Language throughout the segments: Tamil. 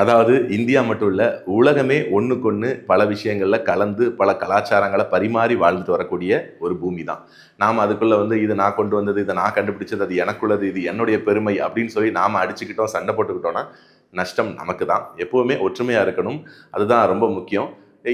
அதாவது இந்தியா மட்டும் இல்லை உலகமே ஒன்றுக்கொன்று பல விஷயங்களில் கலந்து பல கலாச்சாரங்களை பரிமாறி வாழ்ந்துட்டு வரக்கூடிய ஒரு பூமி தான் நாம் அதுக்குள்ளே வந்து இது நான் கொண்டு வந்தது இதை நான் கண்டுபிடிச்சது அது எனக்குள்ளது இது என்னுடைய பெருமை அப்படின்னு சொல்லி நாம் அடிச்சுக்கிட்டோம் சண்டை போட்டுக்கிட்டோன்னா நஷ்டம் நமக்கு தான் எப்போவுமே ஒற்றுமையாக இருக்கணும். அதுதான் ரொம்ப முக்கியம்.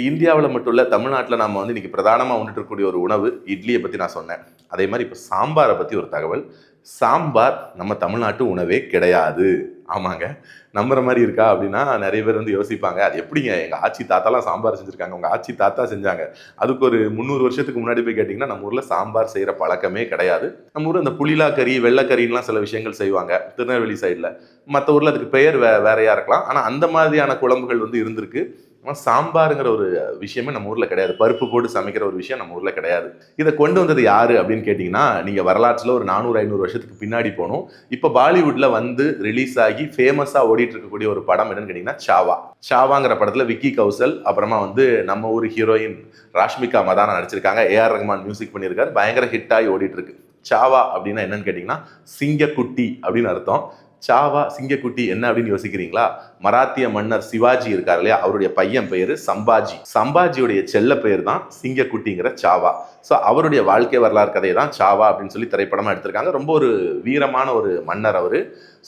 இந்தியாவில் மட்டும் இல்லை தமிழ்நாட்டில் நம்ம வந்து இன்றைக்கி பிரதானமாக உண்டுட்டு இருக்கக்கூடிய ஒரு உணவு இட்லியை பற்றி நான் சொன்னேன். அதே மாதிரி இப்போ சாம்பாரை பற்றி ஒரு தகவல். சாம்பார் நம்ம தமிழ்நாட்டு உணவே கிடையாது. ஆமாங்க. நம்புற மாதிரி இருக்கா அப்படின்னா நிறைய பேர் வந்து யோசிப்பாங்க. அது எப்படிங்க? எங்கள் ஆச்சி தாத்தாலாம் சாம்பார் செஞ்சுருக்காங்க. உங்கள் ஆச்சி தாத்தா செஞ்சாங்க. அதுக்கு ஒரு முந்நூறு வருஷத்துக்கு முன்னாடி போய் கேட்டிங்கன்னா நம்ம ஊரில் சாம்பார் செய்கிற பழக்கமே கிடையாது. நம்ம ஊரில் இந்த புளிலா கறி வெள்ளக்கறின்லாம் சில விஷயங்கள் செய்வாங்க. திருநெல்வேலி சைடில் மற்ற ஊரில் அதுக்கு பெயர் வே வேறையாக இருக்கலாம். ஆனால் அந்த மாதிரியான குழம்புகள் வந்து இருந்திருக்கு. ஆனால் சாம்பாருங்கிற ஒரு விஷயமே நம்ம ஊரில் கிடையாது. பருப்பு போட்டு சமைக்கிற ஒரு விஷயம் நம்ம ஊரில் கிடையாது. இதை கொண்டு வந்தது யார் அப்படின்னு கேட்டிங்கன்னா நீங்கள் வரலாற்றில் ஒரு நானூறு ஐநூறு வருஷத்துக்கு பின்னாடி போகணும் இப்போ பாலிவுட்டில் வந்து ரிலீஸ் ஆகி ஃபேமஸாக ஓடிட்டு இருக்கக்கூடிய ஒரு படம் என்னன்னு கேட்டிங்கன்னா சாவா. சாவாங்கிற படத்தில் விக்கி கௌசல் அப்புறமா வந்து நம்ம ஊர் ஹீரோயின் ராஷ்மிகா மதானா நடிச்சிருக்காங்க. ஏஆர் ரஹ்மான் மியூசிக் பண்ணியிருக்காரு. பயங்கர ஹிட் ஆகி ஓடிட்டு இருக்கு. சாவா அப்படின்னா என்னன்னு கேட்டிங்கன்னா சிங்கக்குட்டி அப்படின்னு அர்த்தம். சாவா சிங்கக்குட்டி என்ன அப்படின்னு யோசிக்கிறீங்களா? மராத்திய மன்னர் சிவாஜி இருக்கார் இல்லையா? அவருடைய பையன் பெயர் சம்பாஜி. சம்பாஜியுடைய செல்ல பெயர் தான் சிங்கக்குட்டிங்கிற சாவா. ஸோ அவருடைய வாழ்க்கை வரலாறு கதையை தான் சாவா அப்படின்னு சொல்லி திரைப்படமாக எடுத்திருக்காங்க. ரொம்ப ஒரு வீரமான ஒரு மன்னர் அவர்.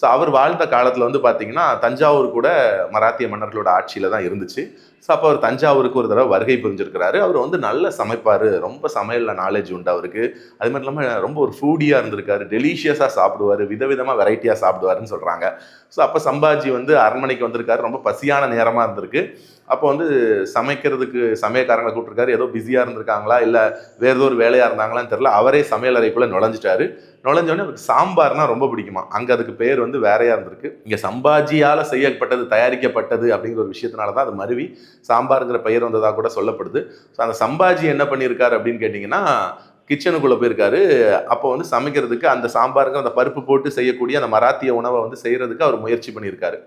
ஸோ அவர் வாழ்ந்த காலத்தில் வந்து பார்த்தீங்கன்னா தஞ்சாவூர் கூட மராத்திய மன்னர்களோட ஆட்சியில் தான் இருந்துச்சு. ஸோ அப்போ அவர் தஞ்சாவூருக்கு ஒரு தடவை வருகை புரிஞ்சிருக்கிறாரு. அவர் வந்து நல்ல சமைப்பார். ரொம்ப சமையலில் நாலேஜ் உண்டு அவருக்கு. அது மட்டும் இல்லாமல் ரொம்ப ஒரு ஃபூடியாக இருந்திருக்காரு. டெலிஷியஸாக சாப்பிடுவார். விதவிதமாக வெரைட்டியாக சாப்பிடுவாருன்னு சொல்கிறாங்க ஸோ அப்போ சம்பாஜி வந்து அரண்மனைக்கு வந்திருக்காரு. ரொம்ப பசியான நேரமாக இருந்திருக்கு. அப்போ வந்து சமைக்கிறதுக்கு சமயக்காரங்களை கூப்பிட்டுருக்காரு. ஏதோ பிஸியாக இருந்திருக்காங்களா? இல்லை வேறு ஏதோ ஒரு வேலையாக இருந்தாங்களான்னு தெரில அவரே சமையல் அறைக்குள்ளே நுழைஞ்சிட்டாரு. நுழைஞ்சோடனே அவருக்கு சாம்பார்னால் ரொம்ப பிடிக்குமா? அங்கே அதுக்கு பேர் வந்து வேறையாக இருந்திருக்கு. இங்கே சம்பாஜியால் செய்யப்பட்டது தயாரிக்கப்பட்டது அப்படிங்கிற ஒரு விஷயத்தினால தான் அது மருவி சாம்பாருங்கிற பெயர் வந்ததாக கூட சொல்லப்படுது. ஸோ அந்த சம்பாஜி என்ன பண்ணியிருக்காரு அப்படின்னு கேட்டிங்கன்னா கிச்சனுக்குள்ளே போயிருக்காரு. அப்போ வந்து சமைக்கிறதுக்கு அந்த சாம்பாருக்கு அந்த பருப்பு போட்டு செய்யக்கூடிய அந்த மராத்திய உணவை வந்து செய்கிறதுக்கு அவர் முயற்சி பண்ணியிருக்காரு.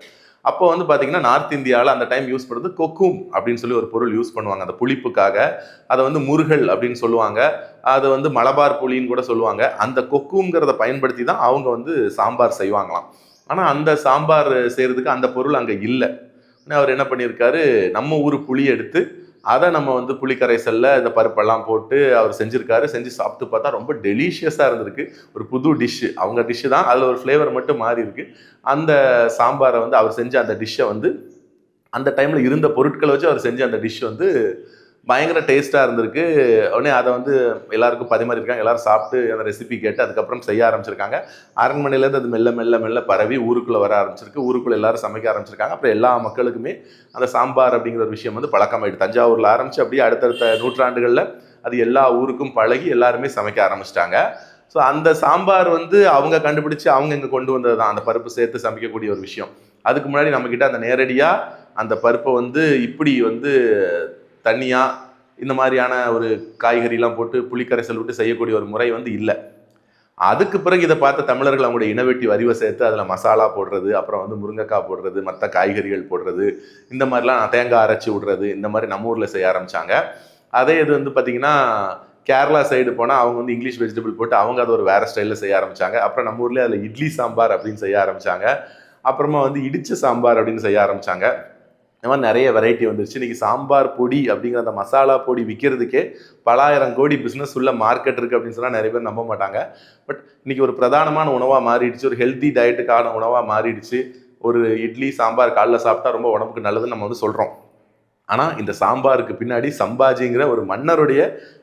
அப்போ வந்து பார்த்தீங்கன்னா நார்த் இந்தியாவில் அந்த டைம் யூஸ் பண்ணுறது கொக்கும் அப்படின்னு சொல்லி ஒரு பொருள் யூஸ் பண்ணுவாங்க. அந்த புளிப்புக்காக. அதை வந்து முருகல் அப்படின்னு சொல்லுவாங்க. அதை வந்து மலபார் புளின்னு கூட சொல்லுவாங்க. அந்த கொக்குங்கிறத பயன்படுத்தி தான் அவங்க வந்து சாம்பார் செய்வாங்களாம். ஆனால் அந்த சாம்பார் செய்கிறதுக்கு அந்த பொருள் அங்கே இல்லை. அவர் என்ன பண்ணியிருக்காரு? நம்ம ஊர் புளி எடுத்து அதை நம்ம வந்து புளிக்கரைசலில் இந்த பருப்பெல்லாம் போட்டு அவர் செஞ்சுருக்காரு. செஞ்சு சாப்பிட்டு பார்த்தா ரொம்ப டெலிஷியஸாக இருந்திருக்கு. ஒரு புது டிஷ்ஷு அவங்க டிஷ்ஷு தான். அதில் ஒரு ஃப்ளேவர் மட்டும் மாறி இருக்கு. அந்த சாம்பாரை வந்து அவர் செஞ்ச அந்த டிஷ்ஷை வந்து அந்த டைமில் இருந்த பொருட்களை வச்சு அவர் செஞ்ச அந்த டிஷ் வந்து பயங்கர டேஸ்ட்டாக இருந்திருக்கு. உடனே அதை வந்து எல்லாருக்கும் பரிமாறியிருக்காங்க. எல்லோரும் சாப்பிட்டு அந்த ரெசிபி கேட்டு அதுக்கப்புறம் செய்ய ஆரம்பிச்சிருக்காங்க. அரண்மனையிலேருந்து அது மெல்ல மெல்ல மெல்ல பரவி ஊருக்குள்ளே வர ஆரம்பிச்சிருக்கு. ஊருக்குள்ளே எல்லாரும் சமைக்க ஆரம்பிச்சிருக்காங்க. அப்புறம் எல்லா மக்களுக்குமே அந்த சாம்பார் அப்படிங்கிற ஒரு விஷயம் வந்து பழக்கமாயிடுது. தஞ்சாவூரில் ஆரம்பித்து அப்படியே அடுத்தடுத்த நூற்றாண்டுகளில் அது எல்லா ஊருக்கும் பழகி எல்லாருமே சமைக்க ஆரம்பிச்சிட்டாங்க. ஸோ அந்த சாம்பார் வந்து அவங்க கண்டுபிடிச்சு அவங்க இங்கே கொண்டு வந்தது தான். அந்த பருப்பு சேர்த்து சமைக்கக்கூடிய ஒரு விஷயம். அதுக்கு முன்னாடி நம்மக்கிட்ட அந்த நேரடியாக அந்த பருப்பை வந்து இப்படி வந்து தண்ணியாக இந்த மாதிரியான ஒரு காய்கறிலாம் போட்டு புளிக்கரைசல் விட்டு செய்யக்கூடிய ஒரு முறை வந்து இல்லை. அதுக்கு பிறகு இதை பார்த்த தமிழர்கள் அவங்களுடைய இனவெட்டி அறிவை சேர்த்து அதில் மசாலா போடுறது அப்புறம் வந்து முருங்கைக்காய் போடுறது மற்ற காய்கறிகள் போடுறது இந்த மாதிரிலாம் தேங்காய் அரைச்சி விடுறது இந்த மாதிரி நம்ம ஊரில் செய்ய ஆரம்பித்தாங்க அதே இது வந்து பார்த்திங்கன்னா கேரளா சைடு போனால் அவங்க வந்து இங்கிலீஷ் வெஜிடபிள் போட்டு அவங்க அதை ஒரு வேறு ஸ்டைலில் செய்ய ஆரம்பித்தாங்க அப்புறம் நம்ம ஊர்லேயே அதில் இட்லி சாம்பார் அப்படின்னு செய்ய ஆரம்பித்தாங்க அப்புறமா வந்து இடிச்ச சாம்பார் அப்படின்னு செய்ய ஆரம்பித்தாங்க இந்த மாதிரி நிறைய வெரைட்டி வந்துருச்சு. இன்றைக்கி சாம்பார் பொடி அப்படிங்கிற அந்த மசாலா பொடி விற்கிறதுக்கே பலாயிரம் கோடி பிஸ்னஸ் உள்ள மார்க்கெட் இருக்குது அப்படின்னு சொன்னால் நிறைய பேர் நம்ப மாட்டாங்க. பட் இன்றைக்கி ஒரு பிரதானமான உணவாக மாறிடுச்சு. ஒரு ஹெல்த்தி டயட்டுக்கான உணவாக மாறிடுச்சு. ஒரு இட்லி சாம்பார் காலைல சாப்பிட்டா ரொம்ப உடம்புக்கு நல்லதுன்னு நம்ம வந்து சொல்கிறோம் ஆனால் இந்த சாம்பாருக்கு பின்னாடி சம்பாஜிங்கிற ஒரு மன்னருடைய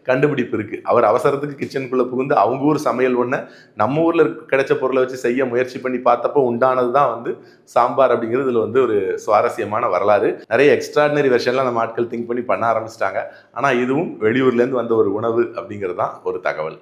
கண்டுபிடிப்பு இருக்குது அவர் அவசரத்துக்கு கிச்சனுக்குள்ளே புகுந்து அவங்க ஊர் சமையல் ஒன்று நம்ம ஊரில் கிடைச்ச பொருளை வச்சு செய்ய முயற்சி பண்ணி பார்த்தப்போ உண்டானது தான் வந்து சாம்பார் அப்படிங்கிறது. இதில் வந்து ஒரு சுவாரஸ்யமான வரலாறு. நிறைய எக்ஸ்ட்ராடினரி வெர்ஷன்லாம் நம்ம ஆட்கள் திங்க் பண்ணி பண்ண ஆரம்பிச்சிட்டாங்க. ஆனால் இதுவும் வெளியூர்லேருந்து வந்த ஒரு உணவு அப்படிங்கிறது தான் ஒரு தகவல்.